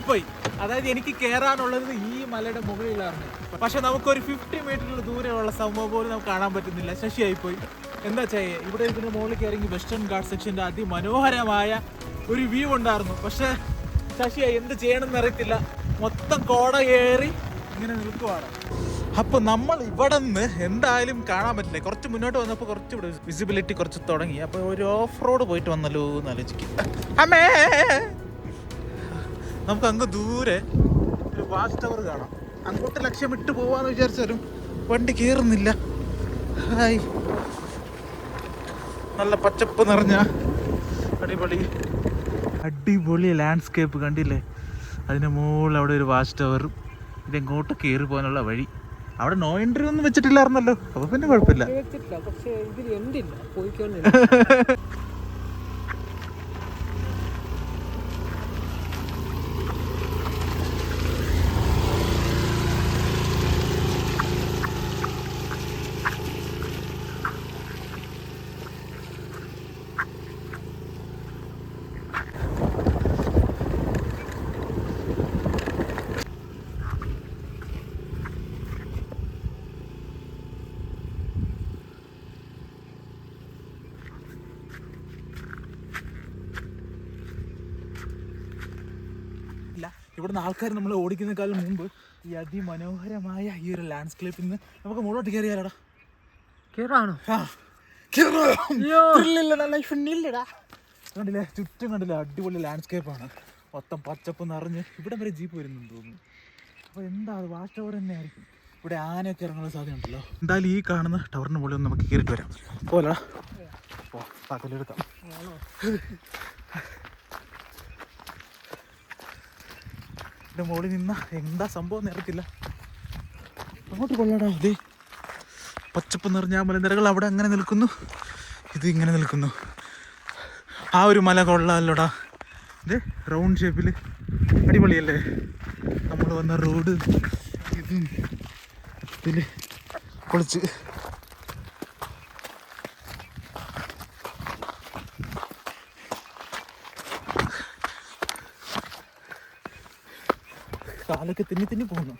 ചമ്മിപ്പോയി അതായത് എനിക്ക് കയറാനുള്ളത് ഈ മലയുടെ മുകളിലാണ്. പക്ഷെ നമുക്കൊരു ഫിഫ്റ്റി മീറ്ററിൽ ദൂരെയുള്ള സംഭവം പോലും നമുക്ക് കാണാൻ പറ്റുന്നില്ല. ശശിയായിപ്പോയി. എന്താ ചെയ്യേ ഇവിടെ ഇതിന്റെ മുകളിൽ കയറി വെസ്റ്റേൺ ഗാർഡ് സെക്ഷന്റെ അതിമനോഹരമായ ഒരു വ്യൂ ഉണ്ടായിരുന്നു. പക്ഷെ ശശിയായി എന്ത് ചെയ്യണമെന്ന് അറിയത്തില്ല. മൊത്തം കോട കയറി ഇങ്ങനെ നിൽക്കുവാണ്. അപ്പൊ നമ്മൾ ഇവിടെ നിന്ന് എന്തായാലും കാണാൻ പറ്റില്ല. കുറച്ച് മുന്നോട്ട് വന്നപ്പോൾ കുറച്ച് ഇവിടെ വിസിബിലിറ്റി കുറച്ച് തുടങ്ങി. അപ്പൊ ഒരു ഓഫ് റോഡ് പോയിട്ട് വന്നല്ലോ എന്ന് ആലോചിക്കും അമ്മേ! നമുക്ക് അങ്ങ് ദൂരെ ഒരു വാച്ച് ടവർ കാണാം. അങ്ങോട്ട് ലക്ഷ്യമിട്ട് പോവാന്ന് വിചാരിച്ചാലും വണ്ടി കയറുന്നില്ല ഹായ്. നല്ല പച്ചപ്പ് നിറഞ്ഞ അടിപൊളി അടിപൊളി ലാൻഡ്സ്കേപ്പ് കണ്ടില്ലേ? അതിന്റെ മുകളിൽ അവിടെ ഒരു വാച്ച് ടവറും ഇതെങ്ങോട്ട് കയറി പോകാനുള്ള വഴി. അവിടെ നോ എൻട്രി ഒന്നും വെച്ചിട്ടില്ലായിരുന്നല്ലോ. അപ്പൊ പിന്നെ കുഴപ്പമില്ല. ഇവിടുന്ന് ആൾക്കാർ നമ്മൾ ഓടിക്കുന്നേക്കാളും മുമ്പ് ഈ അതിമനോഹരമായ ഈ ഒരു ലാൻഡ്സ്കേപ്പിൽ നിന്ന് നമുക്ക് മുകളോട്ട് കയറിയാലടാ. ഇല്ലടാ. കണ്ടില്ലേ? ചുറ്റും കണ്ടില്ലേ? അടിപൊളി ലാൻഡ്സ്കേപ്പാണ് മൊത്തം പച്ചപ്പ് നിറഞ്ഞ് ഇവിടെ വരെ ജീപ്പ് വരുന്നുണ്ട് തോന്നുന്നു. അപ്പോൾ എന്താ അത്? വാച്ച് തന്നെ ആയിരിക്കും ഇവിടെ ആനയൊക്കെ ഇറങ്ങാനുള്ള സാധ്യത ഉണ്ടല്ലോ. എന്തായാലും ഈ കാണുന്ന ടവറിന് മുകളിൽ ഒന്ന് നമുക്ക് കയറിയിട്ട് വരാം. പോലടാ ഓ ഇതിന്റെ മുകളിൽ നിന്ന എന്താ സംഭവം നേരത്തില്ല അങ്ങോട്ട് കൊള്ളടാ അതെ പച്ചപ്പ് നിറഞ്ഞ മലനിരകൾ അവിടെ അങ്ങനെ നിൽക്കുന്നു. ഇത് ഇങ്ങനെ നിൽക്കുന്നു. ആ ഒരു മല കൊള്ളാമല്ലോടാ ഇത് റൗണ്ട് ഷേപ്പിൽ അടിപൊളിയല്ലേ? നമ്മൾ വന്ന റോഡ് ഇത് ഇതിൽ പൊളിച്ച് കാലൊക്കെ തിന്നി തിന്നി പോകുന്നു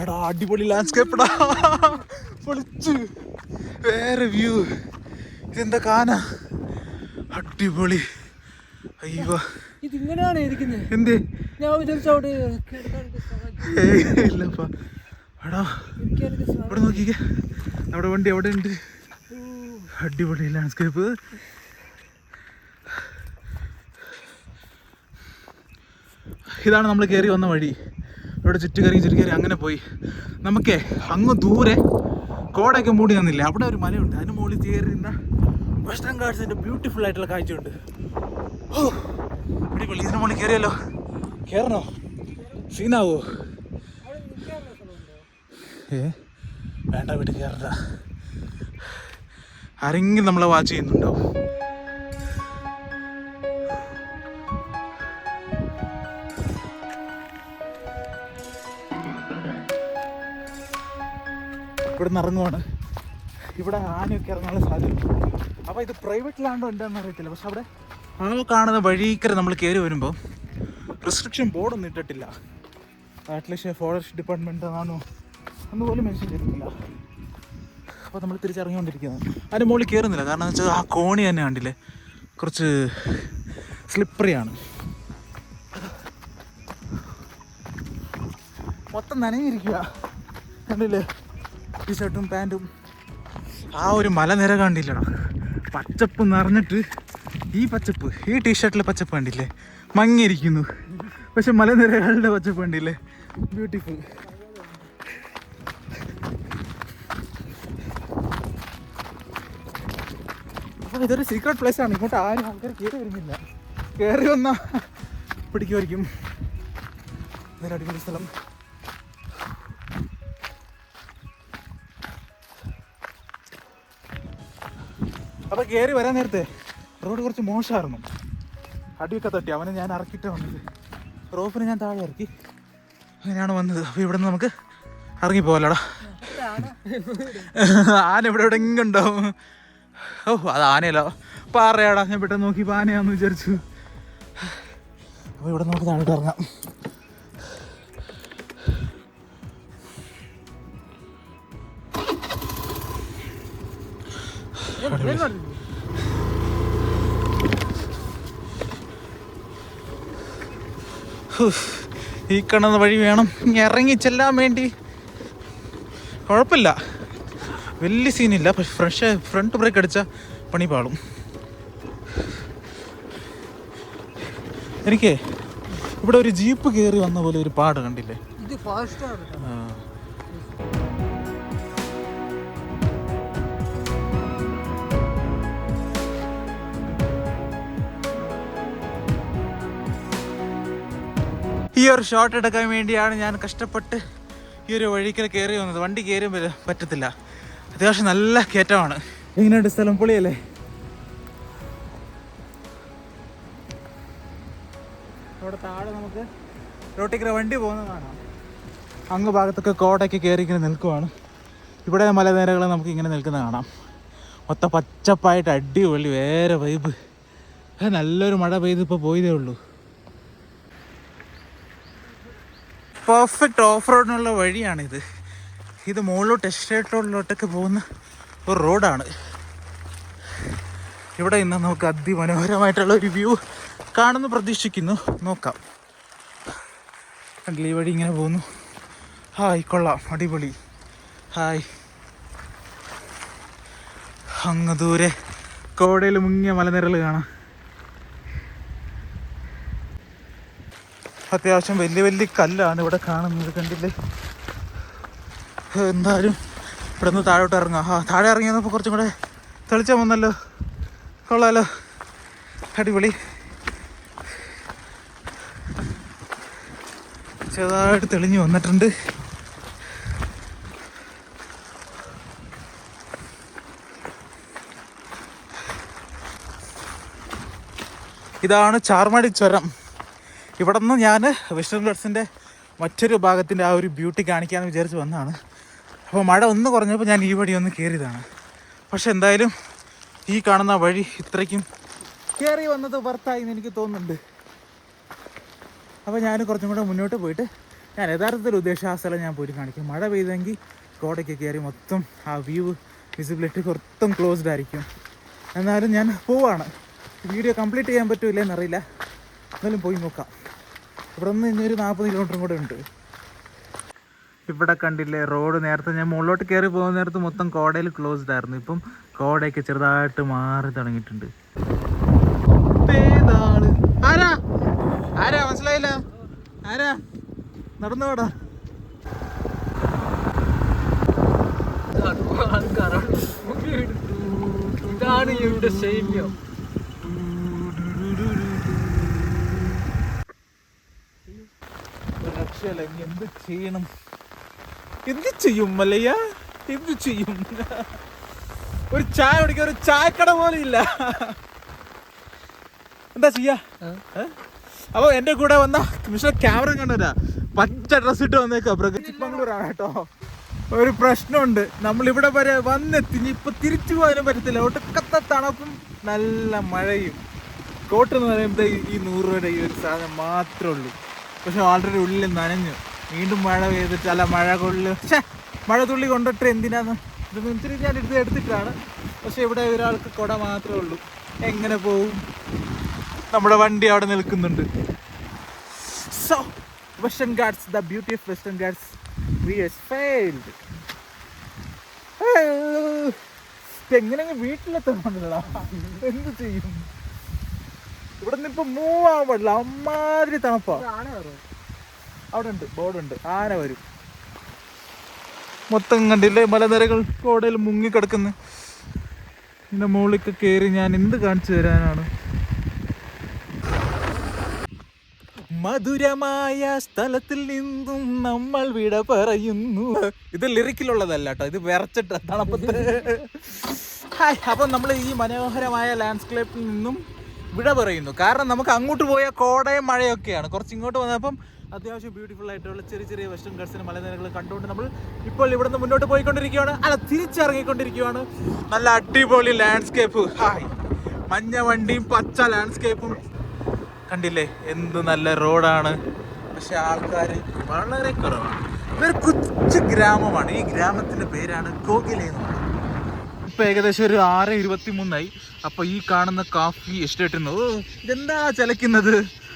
എടാ അടിപൊളി ലാൻഡ്സ്കേപ്പടാ പൊളിച്ച്. വേറെ വ്യൂ ഇതെന്താ കാന? അടിപൊളി. അയ്യോ. ഇതിങ്ങനെയാണ് ഇരിക്കുന്നത് എന്തേ? ഞാൻ വിചാരിച്ചു അവിടെ കിടക്കാനൊക്കെ സഹായിക്കും. ഏയ് ഇല്ലപ്പാ. എടാ ഇവിടെ നോക്കിക്കേ. നമ്മുടെ വണ്ടി അവിടെ ഉണ്ട്. അടിപൊളി ലാൻഡ്സ്കേപ്പ് ഇതാണ് നമ്മൾ കയറി വന്ന വഴി. ഇവിടെ ചുറ്റുകറി ചുറ്റുകറി അങ്ങനെ പോയി. നമുക്കേ അങ്ങ് ദൂരെ കോടയൊക്കെ മൂടി നിന്നില്ല? അവിടെ ഒരു മലയുണ്ട്. അതിന് മുകളിൽ കയറി നിന്ന വെസ്റ്റേൺ ഗാർഡ്സിന്റെ ബ്യൂട്ടിഫുൾ ആയിട്ടുള്ള കാഴ്ചയുണ്ട്. ഓ അടിപൊളി. ഇതിന് മുകളിൽ കയറിയല്ലോ. കയറണോ? സീനാവോ? ഏ വേണ്ട വീട്ടിൽ കയറണ്ട. ആരെങ്കിലും നമ്മളെ വാച്ച് ചെയ്യുന്നുണ്ടോ? ഇവിടെ നിന്ന് ഇറങ്ങുവാണ്. ഇവിടെ ആനയൊക്കെ ഇറങ്ങാനുള്ള സാധ്യത. അപ്പോൾ ഇത് പ്രൈവറ്റ് ലാൻഡോ എന്താണെന്ന് അറിയത്തില്ല. പക്ഷെ അവിടെ ആ കാണുന്ന വഴിക്കര നമ്മൾ കയറി വരുമ്പോൾ റെസ്ട്രിക്ഷൻ ബോർഡൊന്നും ഇട്ടിട്ടില്ല. അറ്റ്ലീസ്റ്റ് ഫോറസ്റ്റ് ഡിപ്പാർട്ട്മെന്റ് ആണോ എന്ന് പോലും മെൻഷൻ ചെയ്തിട്ടില്ല. അപ്പോൾ നമ്മൾ തിരിച്ചിറങ്ങിക്കൊണ്ടിരിക്കുന്നത് അതിന്റെ മുകളിൽ കയറുന്നില്ല. കാരണം എന്ന് വെച്ചാൽ ആ കോണി തന്നെ കണ്ടില്ലേ? കുറച്ച് സ്ലിപ്പറിയാണ് മൊത്തം നനഞ്ഞിരിക്കുക കണ്ടില്ലേ? ടീഷർട്ടും പാന്റും ആ ഒരു മലനിര കണ്ടില്ലടാ. പച്ചപ്പ് നിറഞ്ഞിട്ട് ഈ പച്ചപ്പ് ഈ ടീഷർട്ടിലെ പച്ചപ്പ് കണ്ടില്ലേ? മങ്ങിയിരിക്കുന്നു. പക്ഷെ മലനിരകളുടെ പച്ചപ്പ് കണ്ടില്ലേ? ബ്യൂട്ടിഫുൾ അപ്പോൾ ഇതൊരു സീക്രട്ട് പ്ലേസ് ആണ്. ഇങ്ങോട്ട് ആരും ആൾക്കാർ കയറി വരുന്നില്ല. കയറി വന്നാൽ പിടിക്കുമായിരിക്കും. ഇതൊരു അടിപൊളി സ്ഥലം. അപ്പോൾ കയറി വരാൻ നേരത്തെ. റോഡ് കുറച്ച് മോശമായിരുന്നു. അടിയൊക്കെ തട്ടി. അവനെ ഞാൻ ഇറക്കിയിട്ട് വന്നത്. റോപ്പിന് ഞാൻ താഴെ ഇറക്കി. അങ്ങനെയാണ് വന്നത്. അപ്പോൾ ഇവിടെ നിന്ന് നമുക്ക് ഇറങ്ങി പോകലടാ. ആന ഇവിടെ എവിടെയെങ്കിലും ഉണ്ടാവും ഓ അത് ആനയല്ലോ. പാറയാടാ. ഞാൻ പെട്ടെന്ന് നോക്കി ആനയാന്ന് വിചാരിച്ചു. അപ്പോൾ ഇവിടെ നമുക്ക് താഴോട്ട് ഇറങ്ങാം. ഈ കണ്ണുന്ന വഴി വേണം. ഇനി ഇറങ്ങി ചെല്ലാൻ വേണ്ടി. കുഴപ്പമില്ല. വലിയ സീനില്ല. പക്ഷെ ഫ്രഷ് ഫ്രണ്ട് ബ്രേക്ക് അടിച്ച പണി പാളും. എനിക്ക് ഇവിടെ ഒരു ജീപ്പ് കയറി വന്ന പോലെ ഒരു പാട് കണ്ടില്ലേ? ഇത് ഫാസ്റ്റ് ഈ ഒരു ഷോട്ട് എടുക്കാൻ വേണ്ടിയാണ് ഞാൻ കഷ്ടപ്പെട്ട് ഈ ഒരു വഴിക്കൽ കയറി വന്നത്. വണ്ടി കയറി പറ്റത്തില്ല. അത്യാവശ്യം നല്ല കയറ്റമാണ്. എങ്ങനെയുണ്ട് സ്ഥലം? പൊളിയല്ലേ? അവിടെ താഴെ നമുക്ക് റോട്ടിക്കര വണ്ടി പോകുന്നത് കാണാം. അങ്ങ് ഭാഗത്തൊക്കെ കോടയ്ക്ക് കയറി ഇങ്ങനെ നിൽക്കുവാണ്. ഇവിടെ മലനിരകൾ നമുക്ക് ഇങ്ങനെ നിൽക്കുന്നത് കാണാം. മൊത്തം പച്ചപ്പായിട്ട് അടിപൊളി വേറെ വൈബ് നല്ലൊരു മഴ പെയ്ത് ഇപ്പോൾ പോയതേ ഉള്ളൂ. പെർഫെക്റ്റ് ഓഫ് റോഡിനുള്ള വഴിയാണിത്. ഇത് മുകളിലോട്ട് എസ്റ്റേറ്റോളിലോട്ടൊക്കെ പോകുന്ന ഒരു റോഡാണ്. ഇവിടെ ഇന്ന് നമുക്ക് അതിമനോഹരമായിട്ടുള്ള ഒരു വ്യൂ കാണുന്നു പ്രതീക്ഷിക്കുന്നു. നോക്കാം. കണ്ടില്ലേ വഴി ഇങ്ങനെ പോകുന്നു. ഹായ് കൊള്ളാം. അടിപൊളി. ഹായ്. അങ്ങ് ദൂരെ കോടയിൽ മുങ്ങിയ മലനിരൽ കാണാം. അത്യാവശ്യം വലിയ വലിയ കല്ലാണ് ഇവിടെ കാണുന്നത് കണ്ടില്ലേ? എന്തായാലും ഇവിടെ നിന്ന് താഴോട്ട് ഇറങ്ങാം. ആ താഴെ ഇറങ്ങിയപ്പോൾ കുറച്ചും കൂടെ തെളിച്ചം വന്നല്ലോ. കൊള്ളാലോ. അടിപൊളി. ചെറുതായിട്ട് തെളിഞ്ഞു വന്നിട്ടുണ്ട്. ഇതാണ് ചാർമാടി ചുരം. ഇവിടെ നിന്ന് ഞാൻ വെസ്റ്റേൺ ഗഡ്സിന്റെ മറ്റൊരു ഭാഗത്തിന്റെ ആ ഒരു ബ്യൂട്ടി കാണിക്കാമെന്ന് വിചാരിച്ച് വന്നതാണ്. അപ്പോൾ മഴ ഒന്ന് കുറഞ്ഞപ്പോൾ ഞാൻ ഈ വഴി ഒന്ന് കയറിയതാണ് പക്ഷെ എന്തായാലും ഈ കാണുന്ന വഴി ഇത്രയ്ക്കും കയറി വന്നത് വർത്തായി എന്ന് എനിക്ക് തോന്നുന്നുണ്ട്. അപ്പോൾ ഞാൻ കുറച്ചും കൂടെ മുന്നോട്ട് പോയിട്ട് ഞാൻ യഥാർത്ഥത്തിൽ ഉദ്ദേശിച്ച ആ സ്ഥലം ഞാൻ പോയിട്ട് കാണിക്കും. മഴ പെയ്തെങ്കിൽ കോടയ്ക്ക് കയറി മൊത്തം ആ വ്യൂ വിസിബിലിറ്റി മൊത്തം ക്ലോസ്ഡ് ആയിരിക്കും. എന്നാലും ഞാൻ പോവാണ്. വീഡിയോ കംപ്ലീറ്റ് ചെയ്യാൻ പറ്റൂല എന്നറിയില്ല. എന്നാലും പോയി നോക്കാം. ഇവിടെ നിന്ന് ഇനി ഒരു നാൽപ്പത് കിലോമീറ്ററും കൂടെ ഉണ്ട്. ഇവിടെ കണ്ടില്ലേ റോഡ് നേരത്തെ ഞാൻ മുകളിലോട്ട് കയറി പോകുന്ന നേരത്ത് മൊത്തം കോടയിൽ ക്ലോസ്ഡ് ആയിരുന്നു. ഇപ്പം കോടയൊക്കെ ചെറുതായിട്ട് മാറി തുടങ്ങിയിട്ടുണ്ട്. ഇതേതാണ്. ആരാ? ആരാ? മനസ്സിലായില്ല? ആരാ? ഇതാണ് ആൾക്കാരാണ് ഇതാണ് ഇവിടെ സൈന്യം. ഇനി എന്ത് ചെയ്യണം? എന്ത് ചെയ്യും മല്ലയ്യ? എന്ത് ചെയ്യും? ഒരു ചായ കുടിക്കാൻ ഒരു ചായക്കട പോലും ഇല്ല. എന്താ ചെയ്യാ? അപ്പൊ എന്റെ കൂടെ വന്ന മിസ്റ്റർ ക്യാമറ കണ്ടുവരാ പച്ച ഡ്രസ് ഇട്ട് വന്നേക്കാ ചിക്മംഗ്ലൂരാണ് കേട്ടോ. ഒരു പ്രശ്നമുണ്ട്. നമ്മൾ ഇവിടെ വരെ വന്നെത്തി. ഇപ്പൊ തിരിച്ചു പോകാനും പറ്റത്തില്ല. ഒട്ടുക്കത്തെ തണുപ്പും നല്ല മഴയും. കോട്ട് എന്ന് പറയുമ്പോൾ ഈ നൂറ് രൂപയുടെ ഈ ഒരു സാധനം മാത്രമേ ഉള്ളൂ. പക്ഷെ ഓൾറെഡി ഉള്ളിൽ നനഞ്ഞു. വീണ്ടും മഴ പെയ്തിട്ട് അല്ല മഴ കൊള്ളിൽ. പക്ഷേ മഴ തുള്ളി കൊണ്ടിട്ട് എന്തിനാന്ന്? ഇത് ഇത്തിരി ഞാൻ എടുത്ത് എടുത്തിട്ടാണ്. പക്ഷെ ഇവിടെ ഒരാൾക്ക് കുട മാത്രമേ ഉള്ളൂ. എങ്ങനെ പോവും? നമ്മുടെ വണ്ടി അവിടെ നിൽക്കുന്നുണ്ട്. So western Ghats the beauty of western Ghats we has failed എങ്ങനെ വീട്ടിലെത്തണമല്ലോ എന്ത് ചെയ്യും? ഇവിടെ നിന്ന് ഇപ്പൊ മൂവ് ആവാൻ പാടില്ല. അമ്മാതിരി തണുപ്പാ. അവിടെ ഉണ്ട് ബോർഡ് ഉണ്ട് ആന വരും. മൊത്തം കണ്ടില്ലേ? മലനിരകൾ കോടയിൽ മുങ്ങിക്കിടക്കുന്നു ഇതിന്റെ മുകളിലേക്ക് കയറി ഞാൻ എന്ത് കാണിച്ചു തരാനാണ്? മധുരമായ സ്ഥലത്തിൽ നിന്നും നമ്മൾ വിട പറയുന്നു. ഇത് ലിറിക്കിലുള്ളതല്ല കേട്ടോ. ഇത് വിറച്ചിട്ട് തണുപ്പത്ത്. അപ്പം നമ്മൾ ഈ മനോഹരമായ ലാൻഡ്സ്കേപ്പിൽ നിന്നും വിട പറയുന്നു. കാരണം നമുക്ക് അങ്ങോട്ട് പോയ കോടയും മഴയൊക്കെയാണ്. കുറച്ച് ഇങ്ങോട്ട് വന്നപ്പം അത്യാവശ്യം ബ്യൂട്ടിഫുൾ ആയിട്ടുള്ള ചെറിയ ചെറിയ വെസ്റ്റേൺ ഗൾസിന് മലനിരകൾ കണ്ടുകൊണ്ട് നമ്മൾ ഇപ്പോൾ ഇവിടുന്ന് മുന്നോട്ട് പോയിക്കൊണ്ടിരിക്കുകയാണ്. അല്ല തിരിച്ചിറങ്ങിക്കൊണ്ടിരിക്കുകയാണ്. നല്ല അടിപൊളി ലാൻഡ്സ്കേപ്പ് ഹായ്. മഞ്ഞ വണ്ടിയും പച്ച ലാൻഡ്സ്കേപ്പും കണ്ടില്ലേ? എന്ത് നല്ല റോഡാണ് പക്ഷെ ആൾക്കാർ വളരെ കുറവാണ്. ഇതൊരു കൊച്ചു ഗ്രാമമാണ്. ഈ ഗ്രാമത്തിന്റെ പേരാണ് കോകിലെ എന്ന് പറയുന്നത്. ഇപ്പൊ ഏകദേശം ഒരു ആറ് ഇരുപത്തി മൂന്നായി അപ്പൊ ഈ കാണുന്ന കാഫി എസ്റ്റേറ്റ് ഓ ഇതെന്താ ചലക്കുന്നത്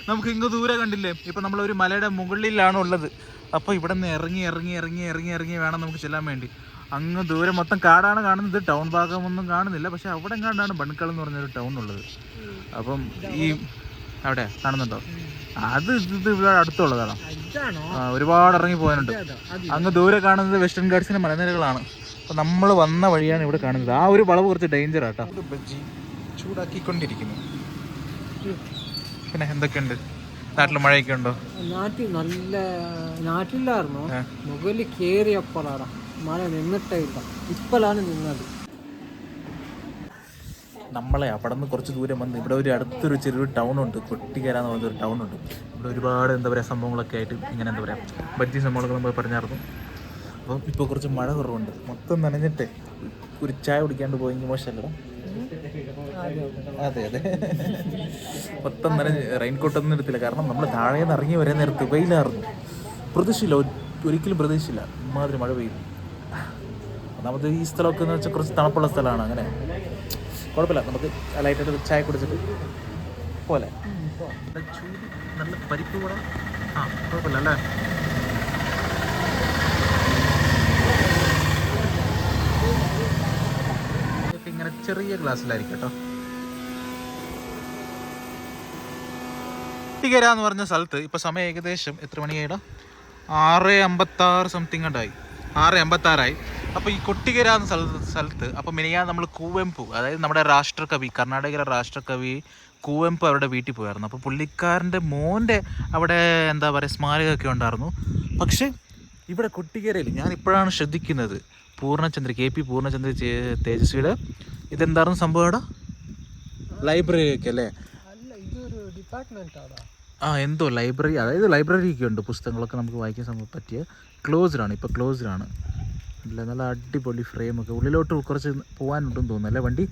നമുക്ക് ഇങ്ങ് ദൂരെ കണ്ടില്ലേ? ഇപ്പൊ നമ്മൾ ഒരു മലയുടെ മുകളിലാണ് ഉള്ളത്. അപ്പൊ ഇവിടെ നിന്ന് ഇറങ്ങി ഇറങ്ങി ഇറങ്ങി ഇറങ്ങി ഇറങ്ങി വേണം നമുക്ക് ചെല്ലാൻ വേണ്ടി. അങ്ങ് ദൂരെ മൊത്തം കാടാണ് കാണുന്നത്. ടൗൺ ഭാഗമൊന്നും കാണുന്നില്ല. പക്ഷെ അവിടെ കാണാണ് ബൺകൾ എന്ന് പറഞ്ഞൊരു ടൗൺ ഉള്ളത്. അപ്പം ഈ അവിടെ കാണുന്നുണ്ടോ? അത് ഇത് ഇവിടെ അടുത്തുള്ളതാണ്. ഒരുപാട് ഇറങ്ങി പോകാനുണ്ട്. അങ്ങ് ദൂരെ കാണുന്നത് വെസ്റ്റേൺ ഗാർഡ്സിന്റെ മലനിരകളാണ്. അപ്പൊ നമ്മൾ വന്ന വഴിയാണ് ഇവിടെ കാണുന്നത്. ആ ഒരു വളവ് കുറച്ച് ഡേഞ്ചർ ആട്ടോ ബജ്ജി ചൂടാക്കിക്കൊണ്ടിരിക്കുന്നു. പിന്നെ എന്തൊക്കെയുണ്ട്? നാട്ടിൽ മഴയൊക്കെ ഉണ്ടോ? നാട്ടിൽ നല്ല നാട്ടിലായിരുന്നു. മുകളിൽ കേറിയപ്പോഴാടാ മഴ നിന്നിട്ടേ ഇല്ല. ഇപ്പോഴാണ് നിന്നത്. നമ്മളെ അവിടെ നിന്ന് കുറച്ച് ദൂരം വന്ന് ഇവിടെ ഒരു അടുത്തൊരു ചെറിയൊരു ടൗൺ ഉണ്ട്. കൊട്ടിക്കര എന്ന് പറയുന്ന ഒരു ടൗൺ ഉണ്ട്. ഇവിടെ ഒരുപാട് എന്താ പറയുക സംഭവങ്ങളൊക്കെ ആയിട്ട് ഇങ്ങനെ എന്താ പറയുക ബജ്ജി സംഭവങ്ങളൊക്കെ നമ്മൾ പറഞ്ഞായിരുന്നു. അപ്പം ഇപ്പോൾ കുറച്ച് മഴ കുറവുണ്ട്. മൊത്തം നനഞ്ഞിട്ട് ഒരു ചായ കുടിക്കാണ്ട് പോയെങ്കിൽ മോശമല്ലോ. അതെ അതെ. മൊത്തം നനഞ്ഞ് റെയിൻകോട്ട് ഒന്നും എടുത്തില്ല. കാരണം നമ്മൾ താഴെ നിന്ന് ഇറങ്ങി വരെ നേരത്ത് വെയിലായിരുന്നു. പ്രതീക്ഷയില്ല. ഒരിക്കലും പ്രതീക്ഷയില്ല. ഇമാതിരി മഴ പെയ്തു. ഒന്നാമത് ഈ സ്ഥലമൊക്കെ എന്ന് വെച്ചാൽ കുറച്ച് തണുപ്പുള്ള സ്ഥലമാണ്. അങ്ങനെ. കുഴപ്പമില്ല. നമുക്ക് ലൈറ്റായിട്ട് ചായ കുടിച്ചിട്ട് പോലെ നല്ല പരിപ്പ് കൂടെ ആ കുഴപ്പമില്ല അല്ലേ ഇതൊക്കെ ഇങ്ങനെ ചെറിയ ഗ്ലാസ്സിലായിരിക്കും കേട്ടോ എന്ന് പറഞ്ഞ സ്ഥലത്ത് ഇപ്പം സമയം ഏകദേശം എത്ര മണിയായിടാ? ആറ് അമ്പത്താറ് സംതിങ് ഉണ്ടായി. ആറ് അമ്പത്താറായി. അപ്പോൾ ഈ കൊട്ടിക്കര എന്ന സ്ഥലത്ത് സ്ഥലത്ത് അപ്പോൾ മിനിയാ നമ്മൾ കൂവെമ്പു അതായത് നമ്മുടെ രാഷ്ട്രകവി കർണാടകയിലെ രാഷ്ട്രകവി കൂവെമ്പു അവരുടെ വീട്ടിൽ പോയായിരുന്നു. അപ്പോൾ പുള്ളിക്കാരന്റെ മോന്റെ അവിടെ എന്താ പറയുക സ്മാരകമൊക്കെ ഉണ്ടായിരുന്നു. പക്ഷേ ഇവിടെ കൊട്ടിക്കരയിൽ ഞാൻ ഇപ്പോഴാണ് ശ്രദ്ധിക്കുന്നത് പൂർണചന്ദ്ര കെ പി പൂർണചന്ദ്ര തേജസ്വിയുടെ ഇതെന്തായിരുന്നു സംഭവം അവിടെ ലൈബ്രറി ഒക്കെ അല്ലേ ആ എന്തോ ലൈബ്രറി അതായത് ലൈബ്രറി ഒക്കെ ഉണ്ട് പുസ്തകങ്ങളൊക്കെ നമുക്ക് വായിക്കാൻ സംഭവം പറ്റിയ. ക്ലോസ്ഡ് ആണ് ഇപ്പോൾ ക്ലോസ്ഡ് ആണ് അല്ല നല്ല അടിപൊളി ഫ്രെയിമൊക്കെ. ഉള്ളിലോട്ട് കുറച്ച് പോകാനുണ്ടെന്ന് തോന്നുന്നു അല്ലേ വണ്ടി?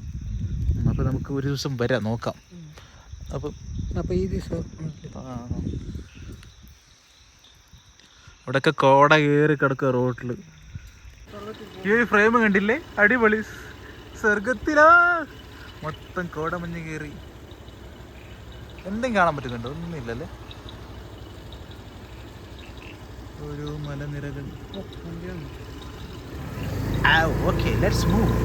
അപ്പോൾ നമുക്ക് ഒരു ദിവസം വരാം നോക്കാം. അപ്പം അപ്പോൾ ഈ ദിവസം. അവിടെയൊക്കെ കോട കയറി കിടക്കുക റോട്ടിൽ ഈ ഒരു ഫ്രെയിം കണ്ടില്ലേ? അടിപൊളി. സ്വർഗത്തിലാ മൊത്തം കോടമഞ്ഞ് കയറി. എന്തും കാണാൻ പറ്റുന്നുണ്ടോ. ഒന്നും ഇല്ലല്ലേ ഓരോ മലനിരകൾ ഓക്കെ ലെറ്റ്സ് മൂവ്